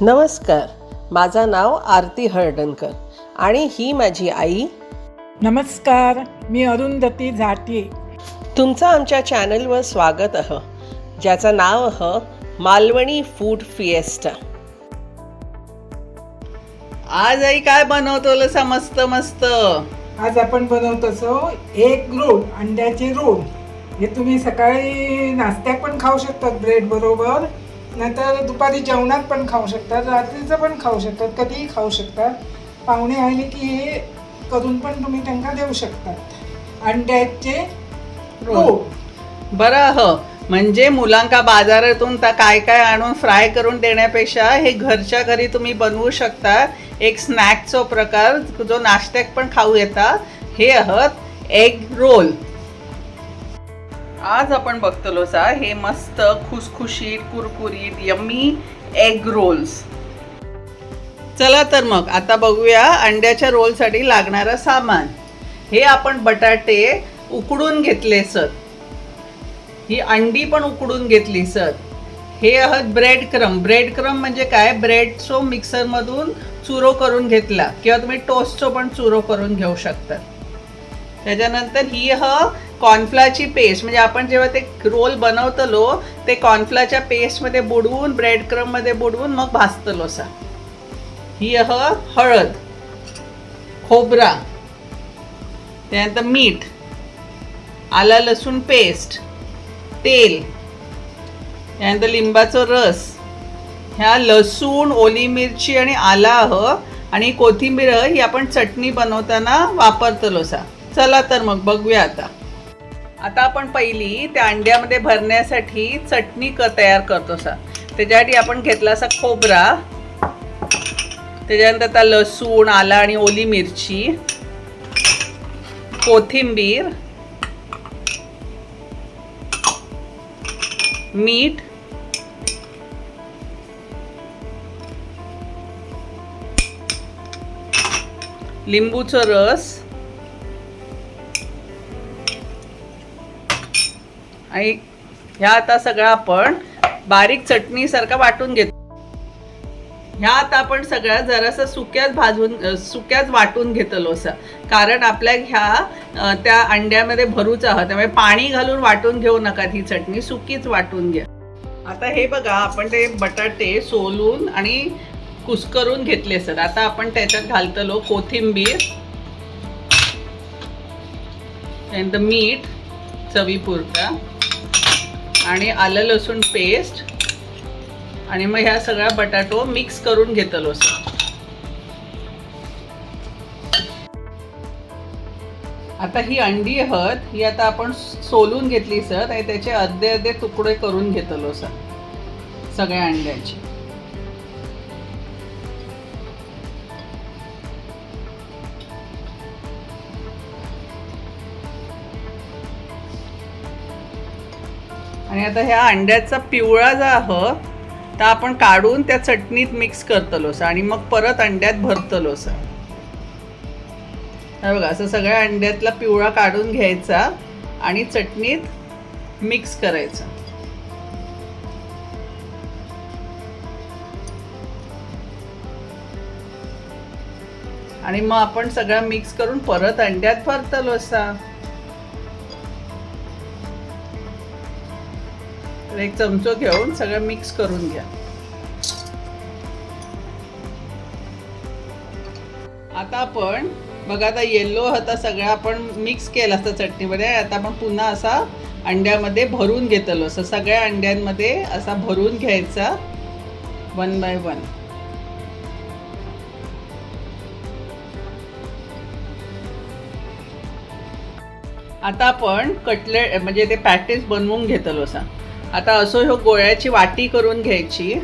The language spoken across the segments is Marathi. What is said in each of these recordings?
नमस्कार माझं नाव आरती हळदणकर आणि ही माझी आई. नमस्कार मी अरुंधती झाटे. तुमचं आमच्या चॅनलवर स्वागत आहे ज्याचं नाव आहे मालवणी फूड फिएस्टा. आज आई काय बनवतो मस्त मस्त? आज आपण बनवत असो एक रोल अंड्याचे रोल हे तुम्ही सकाळी नाश्त्यात पण खाऊ शकतात ब्रेड बरोबर. नंतर दुपारी जेवणात पण खाऊ शकतात रात्रीचं पण खाऊ शकतात कधीही खाऊ शकतात. पाहुणे आले की हे करून पण तुम्ही त्यांना देऊ शकतात. अंड्याचे रोल बरं ह. म्हणजे मुलांका बाजारातून ता काय काय आणून फ्राय करून देण्यापेक्षा हे घरच्या घरी तुम्ही बनवू शकता. एक स्नॅकचा प्रकार जो नाश्त्यात पण खाऊ येता. हे आहात एग रोल. आज आपण बघतलो सा हे मस्त खुसखुशीत कुरकुरीत यम्मी एग रोल्स चला तर मग आता बघूया अंड्याच्या रोलसाठी लागणारं सामान. हे आपण बटाटे उकडून घेतले सर ही अंडी पण उकडून घेतली सर हे आहात ब्रेड क्रम ब्रेड क्रम म्हणजे काय? ब्रेड सो मिक्सरमधून चुरो करून घेतला. किंवा तुम्ही टोस्टचो पण चुरो करून घेऊ शकता. त्याच्यानंतर ही ह कॉर्नफ्लाची पेस्ट म्हणजे आपण जेव्हा ते रोल बनवतलो ते कॉर्नफ्लाच्या पेस्टमध्ये बुडवून ब्रेड क्रममध्ये बुडवून मग भाजतलो सा ही अह हळद खोबरा त्यानंतर मीठ आला लसूण पेस्ट तेल त्यानंतर लिंबाचं रस ह्या लसूण ओली मिरची आणि आला अह आणि कोथिंबीर ही आपण चटणी बनवताना वापरतलो सा चला तर मग बघूया आता. आता आपण पहिली त्या अंड्यामध्ये भरण्यासाठी चटणी क तयार करतो सा त्याच्यासाठी आपण घेतला असा खोबरा. त्याच्यानंतर आता लसूण आला आणि ओली मिरची. कोथिंबीर. मीठ. लिंबूचं रस. आणि ह्या आता सगळं आपण बारीक चटणीसारखा वाटून घेतो. ह्या आता आपण सगळ्या जरासं सुक्याच भाजून सुक्याच वाटून घेतलो असं. कारण आपल्या ह्या त्या अंड्यामध्ये भरूच आहात. त्यामुळे पाणी घालून वाटून घेऊ नका ही चटणी सुकीच वाटून घ्या. आता हे बघा आपण ते बटाटे सोलून आणि कुस्करून घेतले सर. आता आपण त्याच्यात घालतलो कोथिंबीर त्यानंतर मीठ चवीपुरता आणि आलं लसूण पेस्ट आणि मग ह्या सगळ्या बटाटो मिक्स करून घेतलो सर आता ही अंडी हत ही आता आपण सोलून घेतली सर आणि त्याचे अर्धे अर्धे तुकडे करून घेतलो सर सगळ्या अंड्याचे. आणि आता ह्या अंड्याचा पिवळा जो आहे तर आपण काढून त्या चटणीत मिक्स करतलोस आणि मग परत अंड्यात भरतलोस. हे बघा असं सगळ्या अंड्यातला पिवळा काढून घ्यायचा आणि चटणीत मिक्स करायचा. आणि मग आपण सगळं मिक्स करून परत अंड्यात भरतलो असा एक चमचो घेऊन सगळं मिक्स करून घ्या. आता आपण बघा आता येल्लो होता सगळा आपण मिक्स केला असता चटणीमध्ये. आता आपण पुन्हा असा अंड्यामध्ये भरून घेतलो असं सगळ्या अंड्यांमध्ये असा भरून घ्यायचा वन बाय वन आता आपण कटलेट म्हणजे ते पॅटीस बनवून घेतलो असा. आता असो ह्यो गोळ्याची वाटी करून घ्यायची.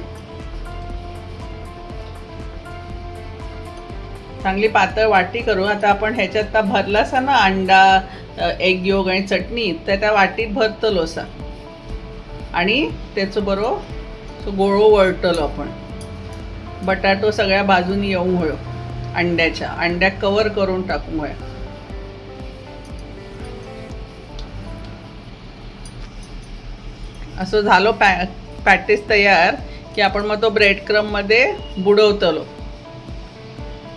चांगली पातळ वाटी करू आता आपण ह्याच्यात आता भरलासा ना अंडा एग योग आणि चटणी तर त्या वाटीत भरतलो असा. आणि त्याचं बरोबर गोळो वळटलो आपण. बटाटो सगळ्या बाजूनी येऊ होयो अंड्याच्या. अंड्याक कवर करून टाकू होय. असं झालं पॅ पॅटीस तयार की आपण मग तो ब्रेड क्रममध्ये बुडवतलो.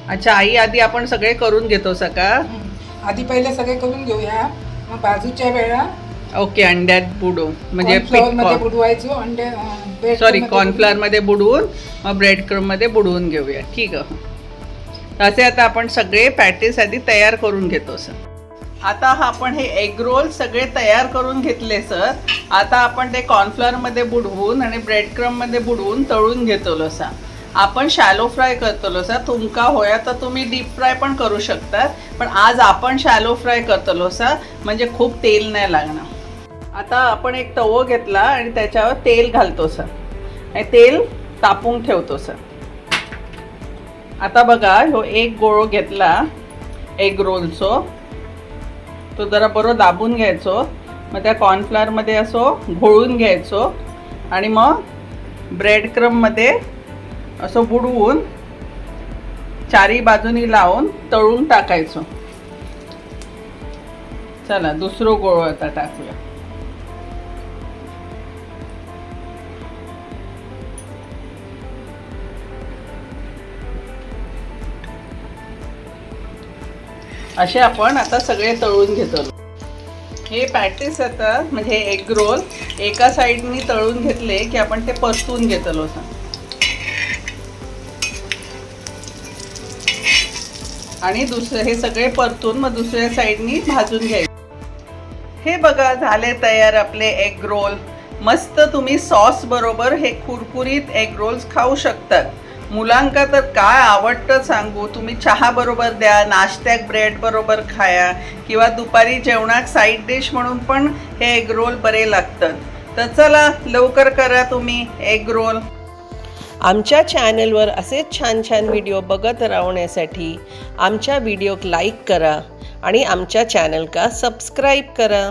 अच्छा आई आधी आपण सगळे करून घेतो सका? आधी पहिले सगळे करून घेऊया. मग बाजूच्या वेळा ओके अंड्यात बुडवून म्हणजे बुडवायचो अंडे bread सॉरी मध्ये कॉर्नफ्लॉवर मध्ये बुडवून मग ब्रेड क्रममध्ये बुडवून घेऊया. ठीक आहे. असे आता आपण सगळे पॅटीस आधी तयार करून घेतो सर. आता हा आपण हे एग रोल सगळे तयार करून घेतले सर आता आपण ते कॉर्नफ्लॉवरमध्ये बुडवून आणि ब्रेड क्रममध्ये बुडवून तळून घेतलो सा आपण शॅलो फ्राय करतलो सा तुमका होया तर तुम्ही डीप फ्राय पण करू शकतात पण आज आपण शॅलो फ्राय करतलो सा म्हणजे खूप तेल नाही लागणार. आता आपण एक तवो घेतला आणि त्याच्यावर तेल घालतो सर आणि तेल तापून ठेवतो सर आता बघा ह्यो एक गोळो घेतला एग रोलचो तो जरा बरो दाबून घ्यायचो. मग त्या कॉर्नफ्लॉवरमध्ये असो घोळून घ्यायचो. आणि मग ब्रेड क्रममध्ये असं बुडवून चारी बाजूनी लावून तळून टाकायचो. चला दुसरं गोळ आता टाकूया. असे आपण आता सगळे तळून घेतो हे पॅटीस आता म्हणजे एग रोल एका साईडनी तळून घेतले की आपण ते परतून घेतलो आणि दुसरे हे सगळे परतून मग दुसऱ्या साईडनी भाजून घ्यायचे. हे बघा झाले तयार आपले एग रोल मस्त तुम्ही सॉस बरोबर हे कुरकुरीत एग रोल्स खाऊ शकतात. मुलांका तर काय आवडतं सांगू? तुम्ही चहा बरोबर द्या नाश्त्याक ब्रेड बरोबर खाया किंवा दुपारी जेवणाक साईड डिश म्हणून पण हे एग रोल बरे लागतात. तर चला लवकर करा तुम्ही एग रोल आमच्या चॅनलवर असेच छान छान व्हिडिओ बघत राहण्यासाठी आमच्या व्हिडिओक लाईक करा आणि आमच्या चॅनल का सबस्क्राईब करा.